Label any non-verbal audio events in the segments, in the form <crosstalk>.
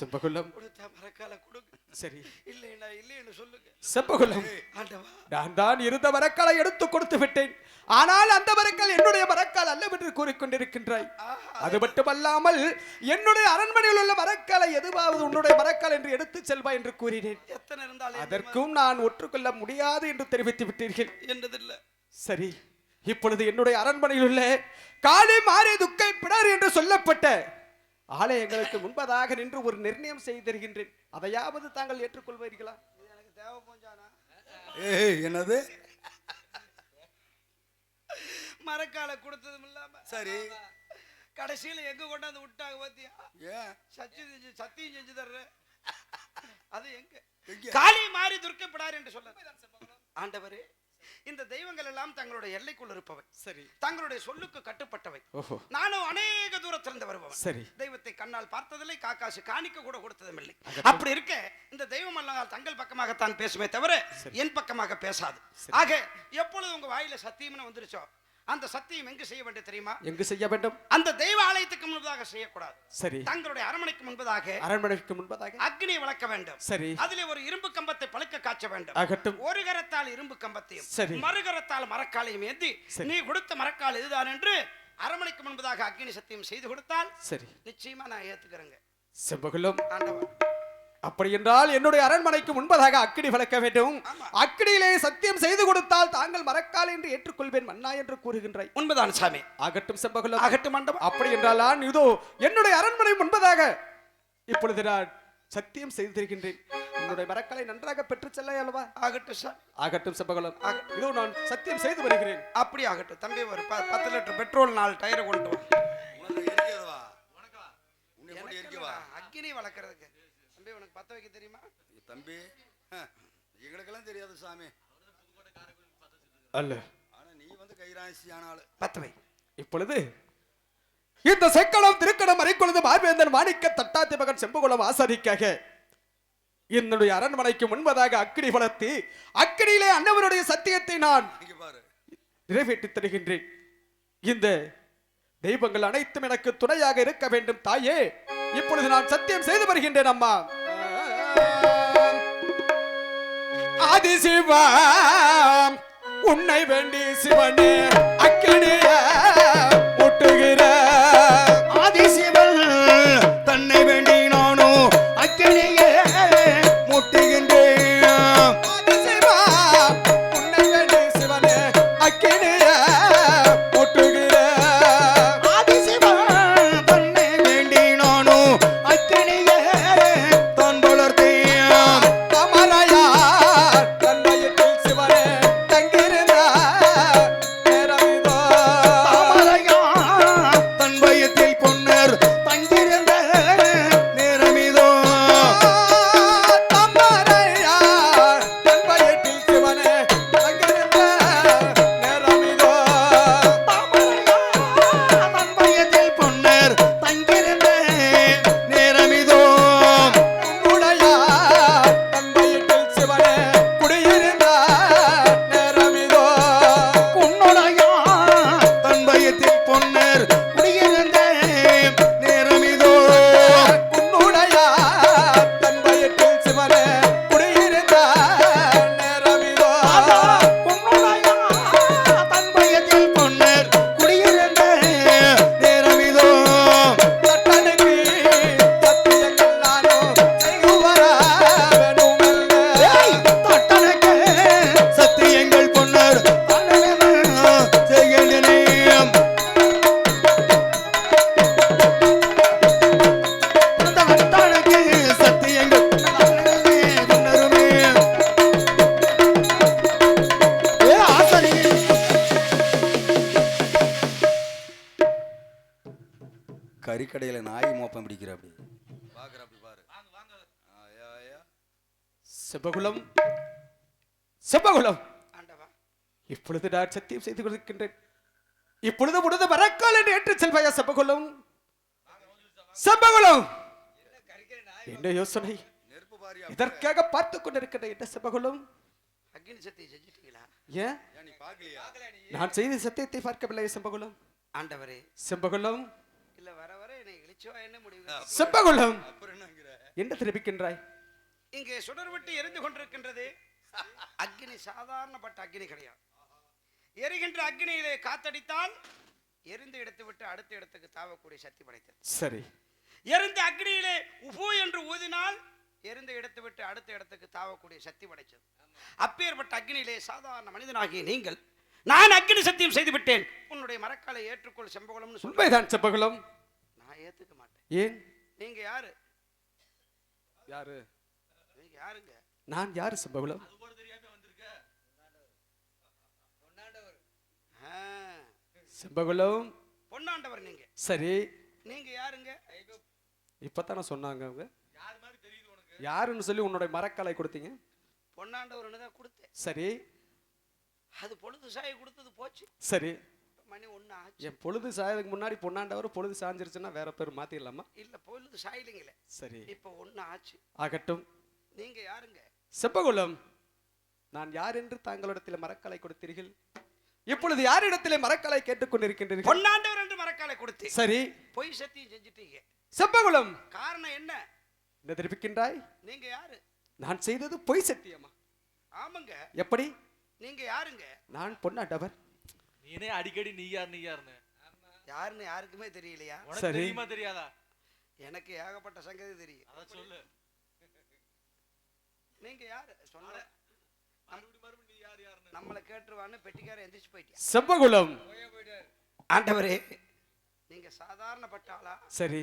ஆண்டவா செம்பகுலம் கொடுத்தா மரக்கால கொடுங்க. சரி. இல்லைன்னா இல்லைன்னு சொல்லுங்க. செம்பகுலம் ஆண்டவா. நான் தான் இருந்த மரக்காலை எடுத்து கொடுத்து விட்டேன். ஆனால் அந்த மரக்கால் என்னுடைய மரக்கால் அல்லவென்று கூறிக்கொண்டிருக்கின்றாய். அது மட்டுமல்லாமல் என்னுடைய அரண்மனையில் உள்ள மரக்காலை எதுவாவது உன்னுடைய மரக்கால் என்று எடுத்து செல்வா என்று கூறினேன். எத்தனை இருந்தாலும் அதற்கும் நான் ஒற்றுக்கொள்ள முடியாது என்று தெரிவித்து விட்டீர்கள். என்றதில்ல. சரி. இப்பொழுது என்னுடைய அரண்மனையில் உள்ள காளி மாறி துக்கை பிடர் என்று சொல்லப்பட்ட ஆலயங்களுக்கு முன்பதாக நின்று ஒரு நிர்ணயம் செய்திருக்கின்றேன். அதையாவது தாங்கள் ஏற்றுக்கொள்வீர்களா? எனக்கு தேவை போஞ்சானா ஏய் என்னது? மரக்கால கொடுத்ததும் இல்லாம. சரி. கடைசியில எங்க கொண்டாந்து விட்டாங்க பாத்தியா? ஏன்? சத்தியம் செஞ்சு சத்தியம் செஞ்சு தர்றேன். அது எங்க? எங்க? காளி மாறி துர்க்கப்படார் என்று சொல்ல ஆண்டவரே இந்த தெய்வங்கள் எல்லாம் தங்களுடைய எல்லைக்குள் இருப்பவை. சரி. தங்களுடைய சொல்லுக்கு கட்டுப்பட்டவை. நானும் அநேக தூரத்திலிருந்து வருபவன். சரி. தெய்வத்தை கண்ணால் பார்த்ததில்லை காக்காசு காணிக்க கூட கொடுத்ததும் இல்லை அப்படி இருக்க இந்த தெய்வம் எல்லாம் தங்கள் பக்கமாகத்தான் பேசுமே தவிர என் பக்கமாக பேசாது. ஆக எப்பொழுது உங்க வாயில சத்தியம்னு வந்துருச்சோ அந்த சத்தியம் எங்கு செய்ய வேண்டும் தெரியுமா? எங்கு செய்ய வேண்டும்? அந்த தெய்வ ஆலயத்துக்கு முன்பதாக செய்யக்கூடாது. சரி. தங்களுடைய அரண்மனைக்கு முன்பதாக அரண்மனைக்கு முன்பதாக. அக்னி வளர்க்க வேண்டும். சரி. அதிலே ஒரு இரும்பு கம்பத்தை பழுக்க காய்ச்ச வேண்டும். ஆகட்டும் ஒரு கரத்தால் இரும்பு கம்பத்தையும் சரி. மறுகரத்தால் மரக்காலையும் ஏந்தி. நீ கொடுத்த மரக்கால் இதுதான் என்று அரண்மனைக்கு முன்பதாக அக்னி சத்தியம் செய்து கொடுத்தால் சரி. நிச்சயமா நான் ஏத்துக்கிறேங்க. செம்பகுலம் ஆண்டவா அப்படி என்றால் என்னுடைய அரண்மனைக்கு முன்பதாக அக்கினி வளர்க்க வேண்டும். ஆமா. அக்கினியிலே சத்தியம் செய்து கொடுத்தால் தாங்கள் மறக்கால் என்று ஏற்றுக்கொள்வேன் மன்னா என்று கூறுகின்றாய். உண்மைதான் சாமி? ஆகட்டும் செம்பகுலம் ஆகட்டும் ஆண்டவா அப்படி என்றால் நான் இதோ என்னுடைய அரண்மனை முன்பதாக இப்பொழுது நான் சத்தியம் செய்திருக்கின்றேன். உன்னுடைய மரக்களை நன்றாக பெற்றுச் செல்ல அல்லவா? ஆகட்டும் சார் ஆகட்டும் செம்பகுலம். இதோ நான் சத்தியம் செய்து வருகிறேன். அப்படி ஆகட்டும். தம்பி ஒரு ப- பத்து லிட்டர் பெட்ரோல் நாலு டயரை கொண்டு வா. அக்னி வளர்க்கறதுக்கு? உனக்கு பத்த வைக்க தெரியுமா? தம்பி. எங்களுக்கெல்லாம் தெரியாது சாமி. அல்ல. ஆனா நீ வந்து கைராசியான ஆளு. பத்த வை. இப்பொழுது இந்த செக்கடம் திருக்கடம் அரைக்கொழுது மார்வேந்தன் மாணிக்க தட்டாத்தி மகன் செம்புகுளம் ஆசாரிக்காக என்னுடைய அரண்மனைக்கு முன்பதாக அக்கினி வளர்த்து அக்கினியிலே அன்னவருடைய சத்தியத்தை நான் இங்க பாரு. நிறைவேற்றித் தருகின்றேன். இந்த தெய்வங்கள் அனைத்தும் எனக்கு துணையாக இருக்க வேண்டும் தாயே. இப்பொழுது நான் சத்தியம் செய்து வருகின்றேன் அம்மா. ஆதிசிவா உன்னை வேண்டி சிவனே அக்கினிய. நான் சத்தியம் செய்து கொடுக்கின்றேன் இப்பொழுது முடிந்த மரக்கால் என்று ஏற்று செல்வாயா செபகுலம்? செபகுலம்! என்ன யோசனை? நெருப்பு பாரியா இதற்காக பார்த்து கொண்டிருக்கிற என்ன செம்பகுலம் அக்னி சத்தியம் செஞ்சிட்டீங்களா? ஏன்? ஏன் நீ பாக்கலையா நான் செய்த சத்தியத்தை பார்க்கவில்லை செம்பகுலம் ஆண்டவரே. செம்பகுலம் இல்ல வர வர என்னை இழிச்சுவா என்ன முடிவு? என்னங்கிற? என்ன தெரிவிக்கின்றாய்? இங்கே சுடர் விட்டு எரிந்து கொண்டிருக்கின்றது. அக்னி சாதாரணப்பட்ட அக்னி கிடையாது. எரிகின்ற அக்னியிலே காத்தடித்தால் எரிந்த இடத்தை விட்டு அடுத்த இடத்துக்கு தாவக்கூடிய சக்தி படைத்தது. சரி. எரிந்த அக்னியிலே உபு என்று ஊதினால் எரிந்த இடத்தை விட்டு அடுத்த இடத்துக்கு தாவக்கூடிய சக்தி படைத்தது. அப்பேற்பட்ட அக்னியிலே சாதாரண மனிதனாகிய நீங்கள் நான் அக்னி சத்தியம் செய்து விட்டேன். உன்னுடைய மரக்காலை ஏற்றுக்கொள் செம்பகுளம்னு சொல்றேன் உண்மைதான் செம்பகுலம். நான் ஏத்துக்க மாட்டேன். ஏன்? நீங்க யாரு? யாரு? நீங்க யாருங்க? நான் யாரு செம்பகுலம் ஆ, செம்பகுலம். பொன்னாண்டவர் நீங்க. சரி. நீங்க யாருங்க? இப்பதானே சொன்னாங்க அவங்க. யாருன்னு சொல்லி உன்னுடைய மரக்காலை கொடுத்தீங்க? பொன்னாண்டவர்னு தான் கொடுத்தேன். சரி. அது பொழுது சாயை கொடுத்தது போச்சு. சரி. மணி ஒண்ணு ஆச்சு. என் பொழுது சாயதுக்கு முன்னாடி பொன்னாண்டவர் பொழுது சாஞ்சிருச்சுன்னா வேற பேர் மாத்திடலாமா இல்ல பொழுது சாயலிங்களே. சரி. இப்ப ஒண்ணு ஆச்சு. ஆகட்டும். நீங்க யாருங்க? செப்பகுலம் நான் யார் என்று தாங்களிடத்தில் மரக்காலை கொடுத்தீர்கள்? இப்பொழுது யாரிடத்திலே மரக்காலை கேட்டுக்கொண்டிருக்கின்றீர்கள்? பொன்னாண்டவர் என்று மரக்காலை கொடுத்தேன். சரி. பொய் சத்தியம் செஞ்சுட்டீங்க. செப்பகுலம் காரணம் என்ன? என்ன தெரிவிக்கின்றாய் நீங்க யாரு? நான் செய்தது பொய் சத்தியமா? ஆமாங்க. எப்படி? நீங்க யாருங்க? நான் பொன்னாண்டவர். நீனே அடிக்கடி நீ யார் நீ யாருன்னு யாருன்னு யாருக்குமே தெரியலையா. தெரியுமா தெரியாதா? எனக்கு ஏகப்பட்ட சங்கதி தெரியும். அத சொல்லு. நீங்க யாரு? சொன்ன மறுபடியும் நம்மளை கேட்டுருவான்னு பெட்டிக்கார எந்திரிச்சு போயிட்டியா? செப்பகுலம் ஆண்டவரே நீங்க சாதாரணப்பட்ட ஆளா? சரி.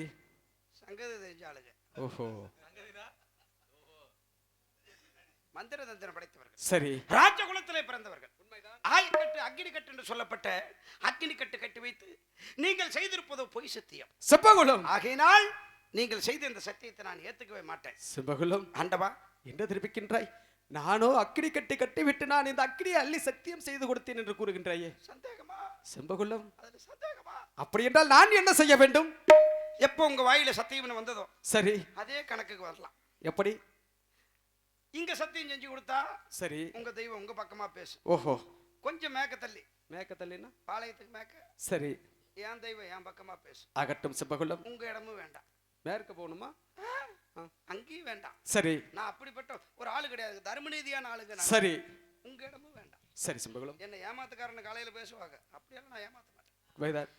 சங்கதி தெரிஞ்ச ஆளுங்க. ஓஹோ. மந்திர தந்திரம் படைத்தவர்கள். சரி. ராஜகுலத்திலே பிறந்தவர்கள். ஆயக்கட்டு அக்னி கட்டு என்று சொல்லப்பட்ட அக்னி கட்டு கட்டி வைத்து நீங்கள் செய்திருப்பதோ பொய் சத்தியம். செப்பகுலம் ஆகையினால் நீங்கள் செய்த இந்த சத்தியத்தை நான் ஏத்துக்கவே மாட்டேன். செம்பகுலம் ஆண்டவா என்ன தெரிவிக்கின்றாய்? நானோ அக்கினி கட்டி கட்டி விட்டு நான் இந்த அக்கினியை அள்ளி சத்தியம் செய்து கொடுத்தேன் என்று கூறுகின்றாயே. சந்தேகமா? அதுல சந்தேகமா? அப்படி என்றால் நான் என்ன செய்ய வேண்டும்? எப்போ உங்க வாயில சத்தியம்னு வந்ததோ? சரி. அதே கணக்குக்கு வரலாம். எப்படி? இங்க சத்தியம் செஞ்சு கொடுத்தா சரி. உங்க தெய்வம் உங்க பக்கமா பேசும். ஓஹோ. கொஞ்சம் மேக்க தள்ளி. மேக்க தள்ளினா? பாளையத்துக்கு மேக்க. சரி. என் தெய்வம் என் பக்கமா பேசும். ஆகட்டும் செம்பகுலம் உங்க இடமும் வேண்டாம். மேற்க போகணுமா. அங்கேயும் வேண்டாம். சரி. நான் அப்படிப்பட்ட ஒரு ஆளு கிடையாது. தர்மநீதியான ஆளுங்க நான். சரி. உங்க இடமும் வேண்டாம். சரி செம்பகுலம் என்ன ஏமாத்துக்காரன்னு காலையில பேசுவாங்க. அப்படியெல்லாம் நான் ஏமாத்த மாட்டேன். வைதார்.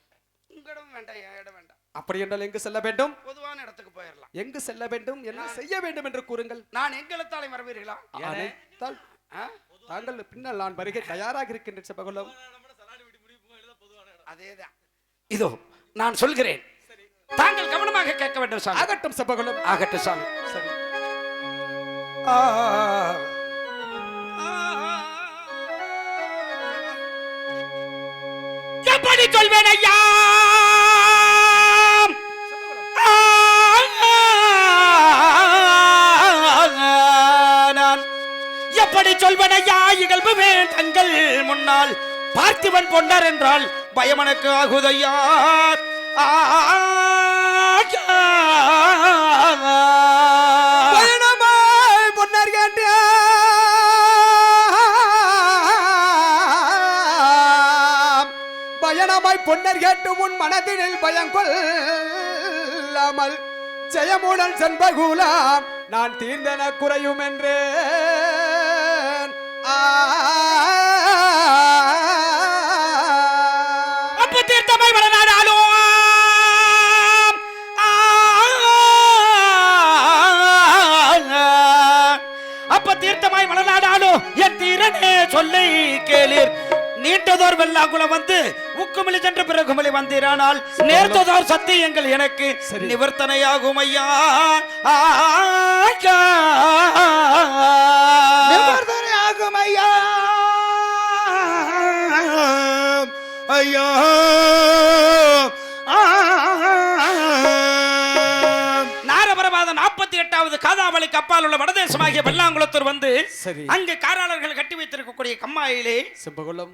உங்க இடம் வேண்டாம் என் இடம் வேண்டாம். அப்படி என்றால் எங்கு செல்ல வேண்டும்? பொதுவான இடத்துக்கு போயிடலாம் எங்கு செல்ல வேண்டும்? என்ன செய்ய வேண்டும் என்று கூறுங்கள். நான் எங்களத்தாலே வரவீர்களா? தாங்கள் பின்னால் நான் வருகை தயாராக பொதுவான இடம். அதேதான். இதோ நான் சொல்கிறேன். தாங்கள் கவனமாக கேட்க வேண்டும் சாமி. ஆகட்டும் செம்பகுலம் ஆகட்டும் சாமி. சரி. ஆ. எப்படி சொல்வேன் ஐயா? எப்படி சொல்வேன் ஐயா? இகழ்வுமே தங்கள் முன்னால் பார்த்திபன் பொன்னார் என்றால் பயமனக்கு ஆகுதையா? பயணமாய் பொன்னர் கேட்டு உன் மனதினில் பயங்கொள்ளாமல் ஜெயமுடன் சென்பகுலாம் நான் தீர்ந்தன குறையும் என்று அப்பு தீர்த்தமை வளநாடாலும் அப்ப தீர்த்தமாய் வளநாடாலும் என் தீரனே சொல்லை கேளீர். நீண்டதோர் வெள்ளாங்குளம் வந்து உக்குமிழி சென்ற பிறகுமலி வந்தீரானால் நேர்த்ததோர் சத்தியங்கள் எனக்கு. நிவர்த்தனையாகும் ஐயா. நிவர்த்தனையாகும் ஐயா. ஐயா. எட்டாவது காதாவளிக்கு அப்பால் உள்ள வடதேசமாகிய <laughs> வெள்ளாங்குளத்தூர் வந்து சரி. அங்கு காராளர்கள் கட்டி வைத்திருக்கக்கூடிய கம்மாயிலே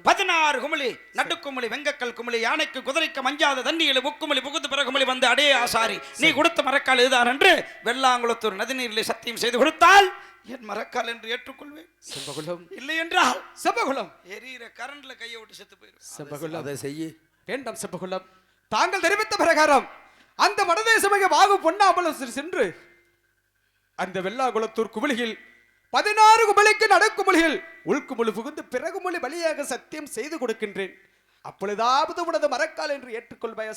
பதினாறு குமிழி நடுக்குமிழி வெங்கக்கல் குமிழி யானைக்கு குதிரைக்கு மஞ்சாத தண்ணியில் முக்குமிழி புகுந்து பிறகுமிழி வந்து அடே ஆசாரி நீ கொடுத்த மரக்கால் இதுதான் என்று வெள்ளாங்குளத்தூர் நதிநீரிலே சத்தியம் செய்து கொடுத்தால் என் மரக்கால் என்று ஏற்றுக்கொள்வேன். செம்பகுளம் இல்லை என்றால் செம்பகுளம் எரியிற கரண்ட்ல கையை விட்டு செத்து போயிருவேன் செம்பகுளம் அதை செய்ய. வேண்டாம் செம்பகுளம் தாங்கள் தெரிவித்த பிரகாரம் அந்த வடதேசமிக வாகு பொன்னாமலம் சென்று அந்த வெள்ளாகுளத்தூர் குமிழியில் பதினாறு குமிழிக்கு நடுக்குமிழியில் உள்குமிழி புகுந்து பிறகுமொழி வழியாக சத்தியம் செய்து கொடுக்கின்றேன். அப்பொழுதாவது உனது மரக்கால் என்று ஏற்றுக்கொள்வாயா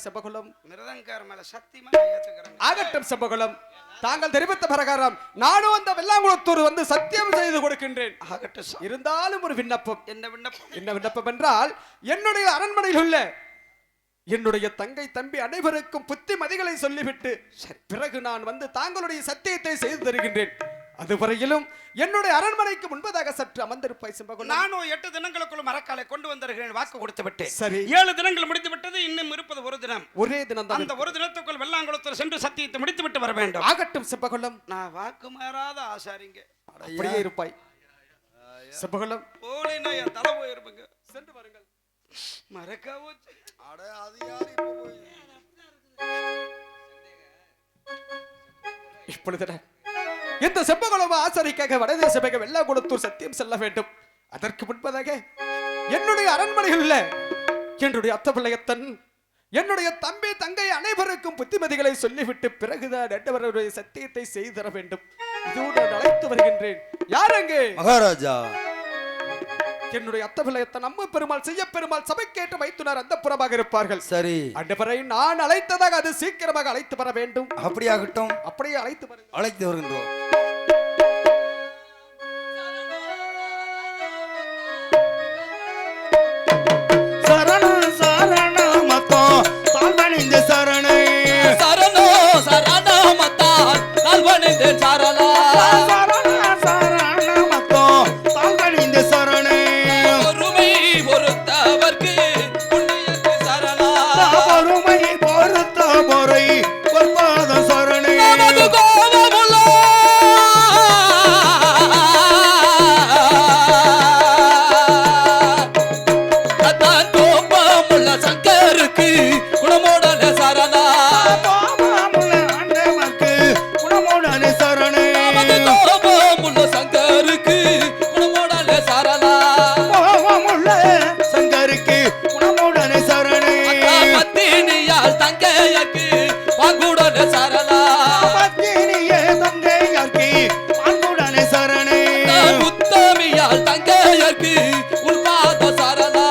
ஏத்துக்கிறேன் ஆகட்டும் செம்பகுளம். தாங்கள் தெரிவித்த பிரகாரம் நானும் அந்த வெள்ளாங்குளத்தூர் வந்து சத்தியம் செய்து கொடுக்கின்றேன். ஆகட்டும். இருந்தாலும் ஒரு விண்ணப்பம். என்ன விண்ணப்பம்? என்ன விண்ணப்பம் என்றால் என்னுடைய அரண்மனையில் உள்ள என்னுடைய தங்கை தம்பி அனைவருக்கும் புத்திமதிகளை சொல்லிவிட்டு பிறகு நான் வந்து தாங்களுடைய சத்தியத்தை செய்து தருகின்றேன். அதுவரையிலும் என்னுடைய அரண்மனைக்கு முன்பதாக சற்று அமர்ந்திருப்பாய் சிம்பகுலம். நானும் எட்டு தினங்களுக்குள்ள மரக்காலை கொண்டு வந்திருக்கிறேன் வாக்கு கொடுத்து விட்டேன் சரி. ஏழு தினங்கள் முடித்து விட்டது இன்னும் இருப்பது ஒரு தினம். ஒரே தினம் அந்த ஒரு தினத்துக்குள் வெள்ளாங்குளத்தூர் சென்று சத்தியத்தை முடித்து விட்டு வர வேண்டும். ஆகட்டும் சிம்பகுலம். நான் வாக்கு மாறாத ஆசாரிங்க அப்படியே இருப்பாய். சிம்பகுலம். போலினா என் தலை போயிருப்புங்க சென்று வாருங்கள் மறக்காவோ அட அது யார் இப்போ போய்? இப்பொழுது இந்த செம்பகுளம் ஆசரிக்காக வடதேசமாக வெள்ளாகுளத்தூர் சத்தியம் செல்ல வேண்டும்? அதற்கு முன்பதாக என்னுடைய அரண்மனையில் உள்ள என்னுடைய அத்தபிள்ளையத்தன் என்னுடைய தம்பி தங்கை அனைவருக்கும் புத்திமதிகளை சொல்லிவிட்டு பிறகுதான் ரெண்டவருடைய சத்தியத்தை செய்து தர வேண்டும். இதோடு அழைத்து வருகின்றேன். யார் அங்கே? மகாராஜா. என்னுடைய அத்தபிள்ளையத்தன் அம்மு பெருமாள் செய்ய பெருமாள் சபைக்கேற்று வைத்துனர். அந்த புறமாக இருப்பார்கள். சரி. அண்டவரை நான் அழைத்ததாக அது சீக்கிரமாக அழைத்து வர வேண்டும். அப்படியாகட்டும். அப்படியே அழைத்து அழைத்து வருகின்றோம். தங்கையர்க்கு தங்கையக்கு உன்பாத சரணா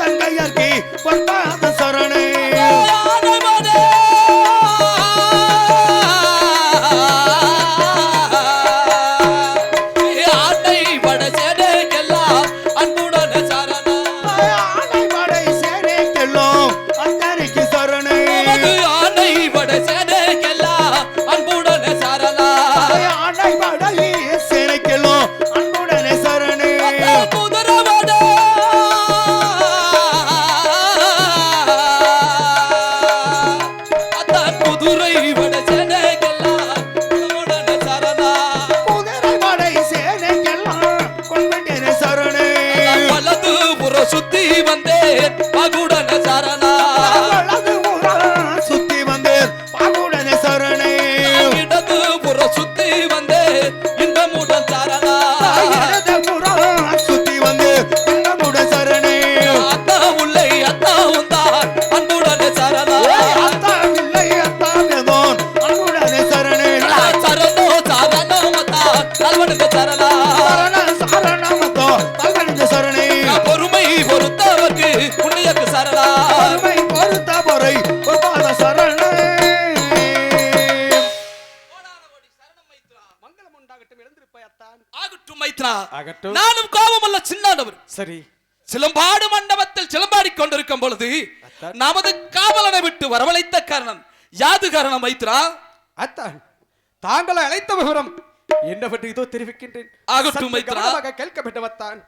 தங்கையர்க்கு பொற்பாத பகுட காரணம்? யாது காரணம் மைத்ரா? அத்தான். தாங்களை அழைத்த விவரம். என்ன பற்றி இதோ தெரிவிக்கின்றேன். ஆகட்டும், மைத்ரா. கேட்க வேண்டுமத்தான்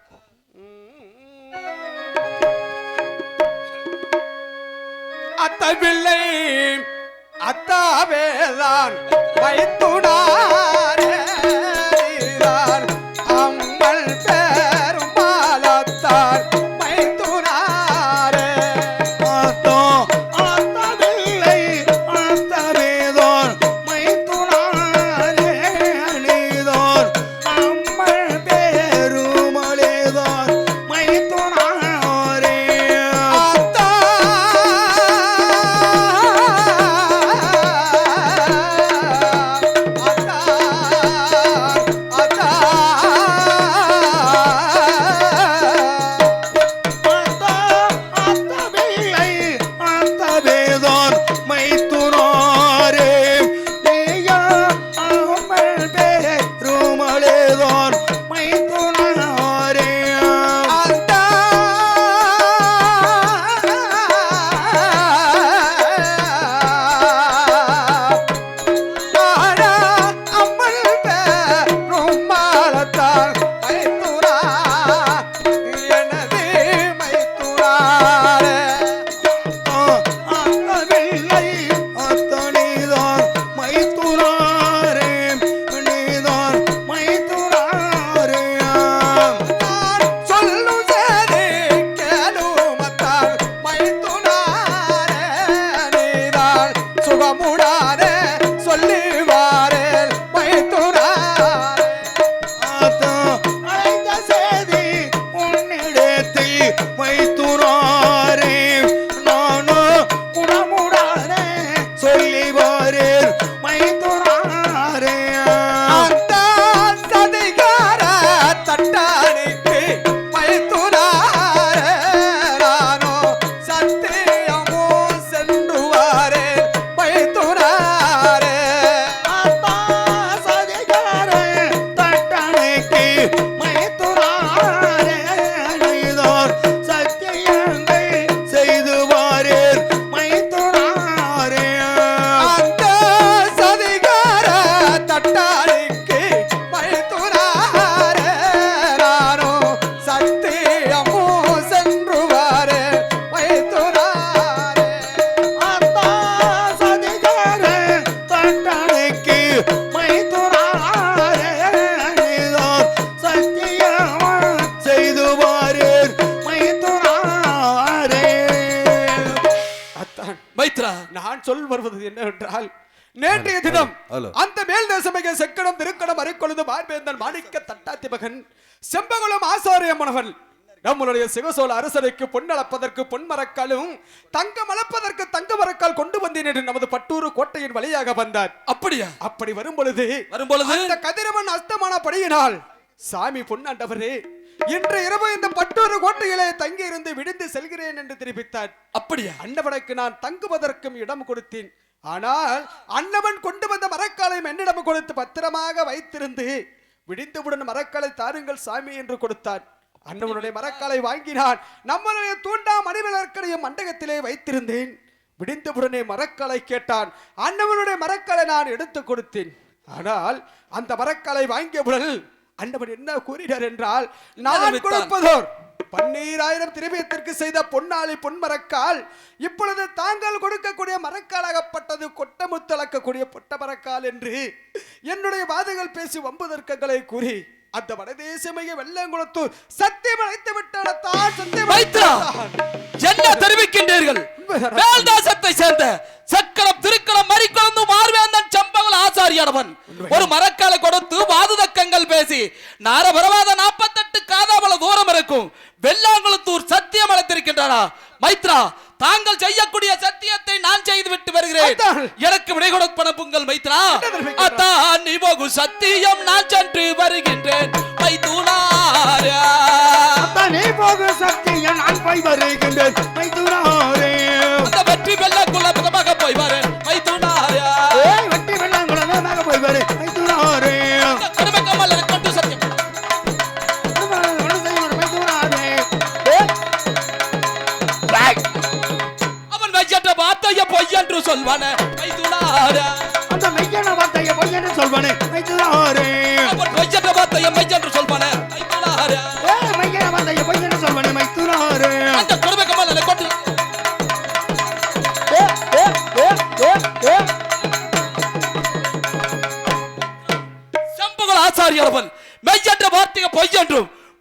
அத்தன் பிள்ளை அத்தாவேதான் வைத்துனாரே சொல் வருவது என்னவென்றால் நேற்றைய தினம். அந்த மேல் தேசமிக செக்கடம் திருக்கடம் அரைக்கொழுது மார்பேந்தன் மாணிக்க தட்டாத்தி மகன் செம்பகுளம் ஆசாரியம்மனவன் நம்மளுடைய சிவசோழ அரசருக்கு பொன்னளப்பதற்கு பொன்மரக்காலும் தங்கம் அளப்பதற்கு தங்க மரக்கால் கொண்டு வந்தேன் என்று நமது பட்டூர் கோட்டையின் வழியாக வந்தார். அப்படியா? அப்படி வரும் பொழுது வரும் பொழுது அந்த கதிரவன் அஸ்தமான படியினால் சாமி பொன்னாண்டவரே இன்று இரவு இந்த பட்டூர் கோட்டையிலே தங்கி இருந்து விடுந்து செல்கிறேன் என்று தெரிவித்தார். அப்படியே அன்னவனுக்கு நான் தங்குவதற்கும் இடம் கொடுத்தேன். ஆனால் அன்னவன் கொண்டு வந்த மரக்காலையும் என்னிடம் கொடுத்து பத்திரமாக வைத்திருந்து விடிந்தவுடன் மரக்காலை தாருங்கள் சாமி என்று கொடுத்தான். அன்னவனுடைய மரக்காலை வாங்கினான். நம்மளுடைய தூண்டா மணிவிளக்கடையும் மண்டகத்திலே வைத்திருந்தேன். விடிந்தவுடனே மரக்காலை கேட்டான். அன்னவனுடைய மரக்காலை நான் எடுத்து கொடுத்தேன். ஆனால் அந்த மரக்காலை வாங்கியவுடன் அன்னவன் என்ன கூறினார் என்றால் நான்? கொடுப்பதோர் பன்னீராயிரம் திரவியத்திற்கு செய்த பொன்னாளி பொன்மரக்கால் இப்பொழுது தாங்கள் கொடுக்கக்கூடிய மரக்காலாகப்பட்டது கொட்டமுத்தளக்கக்கூடிய பொட்ட மரக்கால் என்று என்னுடைய வாதுகள் பேசி வம்பு தர்க்கங்களை கூறி அந்த வடதேசமைய வெள்ளங்குளத்தூர் சத்தியம் அழைத்து விட்டான சத்தியம் மைத்ரா என்ன தெரிவிக்கின்றீர்கள்? வேல்தாசத்தை சேர்ந்த சக்கரம் திருக்கலம் மறிக்கொழுந்து மார்வேந்தன் சம்பகல் ஆசாரியனவன் ஒரு மரக்காலை கொடுத்து வாதுதக்கங்கள் பேசி நாரபரவாத நாற்பத்தெட்டு காதாபல தூரம் இருக்கும். வெள்ளாங்குளத்தூர் சத்தியம் அழைத்திருக்கின்றனா மைத்ரா தாங்கள் செய்யக்கூடிய சத்தியத்தை நான் செய்து விட்டு வருகிறேன். எனக்கு விடை கொடுப்பன புங்கள் மைத்ரா? அத்தான் நீ போகு சத்தியம் நான் சென்று வருகின்றேன். மைத்துனாரா தனி போக சக்தியை நான் போய் வருகின்றேன். மைத்துனாரே அந்த வெற்றி வெள்ளக்குள்ள முகமாக போய் வரேன். மைத்துனாரா பொய்யென்று சொல்வன மைத்துனாரே அந்த மெய்யான வார்த்தையை பொய்யென்று சொல்வனே மைத்துனாரே அவன் பொய்யற்ற வார்த்தையை மெய்யென்று சொல்வன மைத்துனாரே வார்த்தையை பொய்யென்று சொல்வனே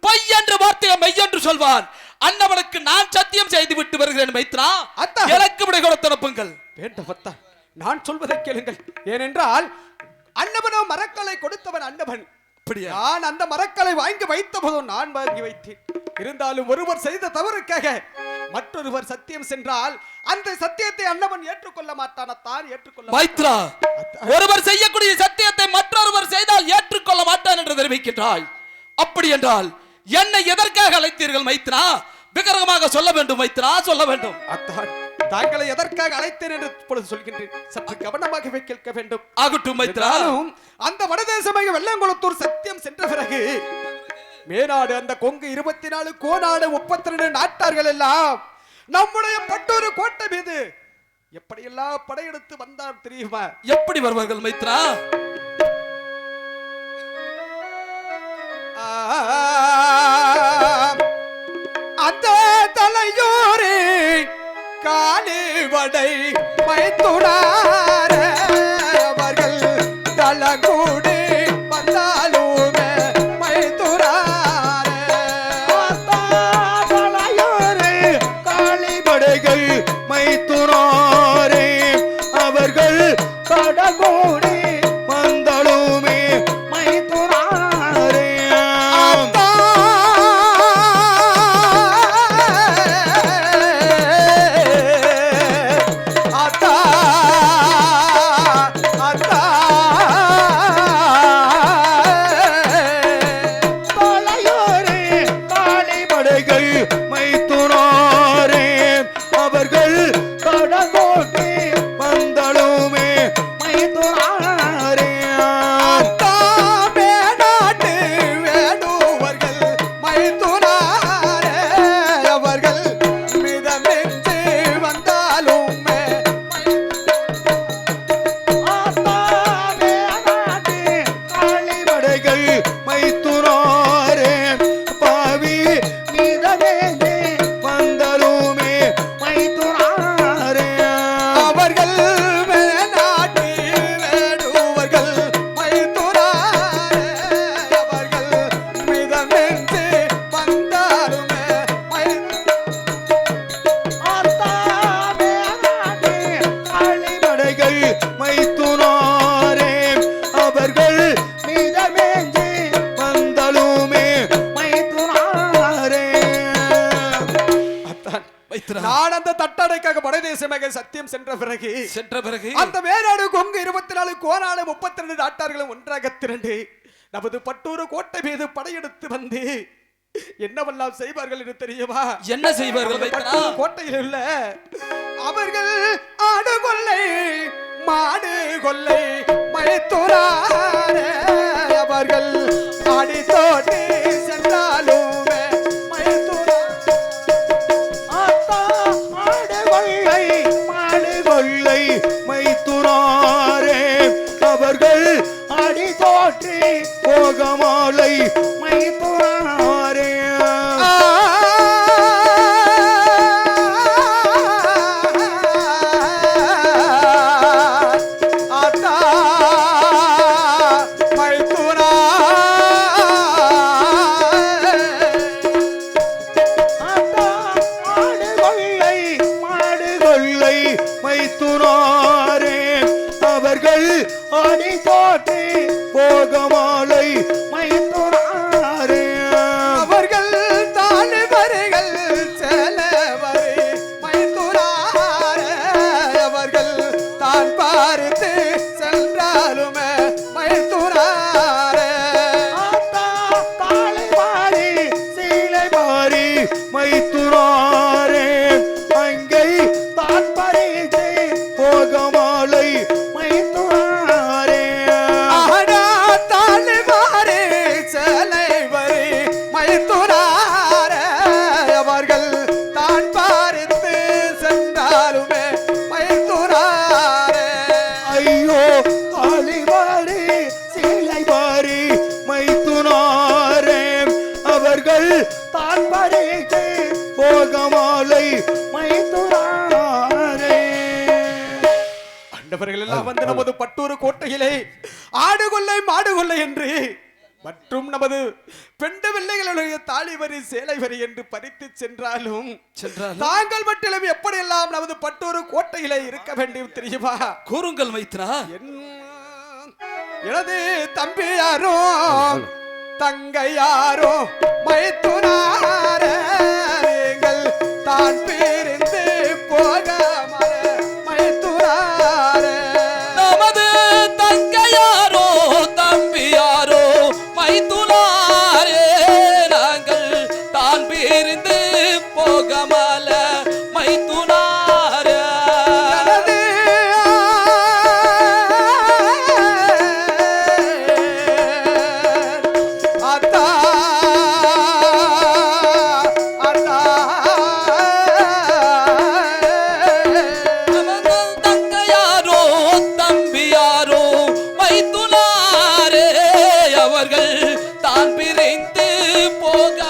பொய் என்ற வார்த்தையை மெய் என்று சொல்வார் அன்னவனுக்கு நான் சத்தியம் செய்து விட்டு வருகிறேன் மைத்ரா. அத்தா. எனக்கு விடை கொடுத்து அனுப்புங்கள். வேண்டாம் அத்தா நான் சொல்வதை கேளுங்கள். ஏனென்றால் அன்னவனோ மரக்கலை கொடுத்தவன் அன்னவன். அப்படியா? நான் அந்த மரக்கலை வாங்கி வைத்த போதும் நான் வாங்கி வைத்தேன். இருந்தாலும் ஒருவர் செய்த தவறுக்காக மற்றொருவர் சத்தியம் சென்றால் அந்த சத்தியத்தை அன்னவன் ஏற்றுக்கொள்ள மாட்டானத்தான் ஏற்றுக்கொள்ள மைத்ரா ஒருவர் செய்யக்கூடிய சத்தியத்தை மற்றொருவர் செய்தால் ஏற்றுக்கொள்ள மாட்டான் என்று தெரிவிக்கின்றாய். அப்படி என்றால் என்னை எதற்காக அழைத்தீர்கள் மைத்ரா? விக்கிரகமாக சொல்ல வேண்டும் மைத்ரா சொல்ல வேண்டும். அத்தான் தாங்களை எதற்காக அழைத்தேன் என்று இப்பொழுது சொல்கின்றேன். சற்று கவனமாகவே கேட்க வேண்டும். ஆகட்டும் மைத்ரா. என்றாலும் அந்த வடதேசமாக வெள்ளங்குளத்தூர் சத்தியம் சென்ற பிறகு மேநாடு அந்த கொங்கு இருபத்தி நாலு கோநாடு முப்பத்தி ரெண்டு நாட்டார்கள் எல்லாம் நம்முடைய பட்டூர் கோட்டை மீது எப்படியெல்லாம் படையெடுத்து வந்தார் தெரியுமா? எப்படி வருவார்கள் மைத்ரா? அந்த தலையோரே காலி வடை பயத்துடாரே தட்டடைக்காக வடதேசமாக சத்தியம் சென்ற பிறகு சென்ற பிறகு அந்த மேநாடு கொங்கு இருபத்தி நாலு கோநாடு முப்பத்தி ரெண்டு நாட்டார்களும் ஒன்றாக திரண்டு நமது பட்டூர் கோட்டை மீது படையெடுத்து வந்து என்னவெல்லாம் செய்வார்கள் என்று தெரியுமா? என்ன செய்வார்கள் கோட்டையில் உள்ள அவர்கள் ஆடு கொள்ளை மாடு கொள்ளை மைத்துராரே அவர்கள் ஆடி தோட்டி சென்றாலுமே கொள்ளை மாடு பட்டூர் கோட்டையிலே ஆடு கொள்ளை மாடு கொள்ளை என்று. மற்றும் நமது பெண்டு பிள்ளைகளுடைய தாலி வரி சேலை வரி என்று பறித்து சென்றாலும் தாங்கள் மட்டும் எப்படியெல்லாம் நமது பட்டூர் கோட்டையிலே இருக்க வேண்டும் தெரியுமா? கூறுங்கள் மைத்ரா. என் எனது தம்பி யாரோ தங்கை யாரோ மைத்துனாரங்கள் தான் பிரிந்து போக போகமல மைத்துனாரே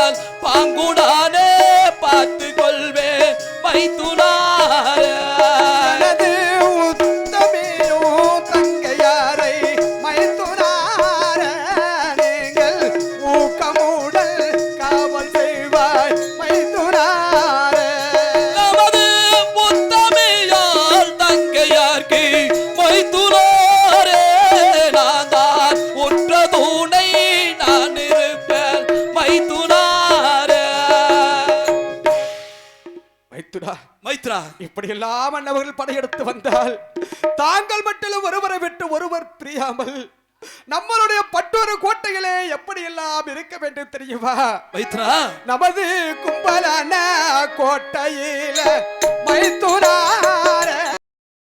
நான் பாங்குடானே பார்த்து கொள்வேன் வைத்துனாரே மைத்துனா மைத்ரா. இப்படியெல்லாம் அண்ணவர்கள் படையெடுத்து வந்தால் தாங்கள் மட்டும் ஒருவரை விட்டு ஒருவர் பிரியாமல் நம்மளுடைய பட்டொரு கோட்டையிலே எப்படியெல்லாம் இருக்க வேண்டும் தெரியுமா? மைத்ரா. நமது கும்பலான கோட்டையில மைத்துனார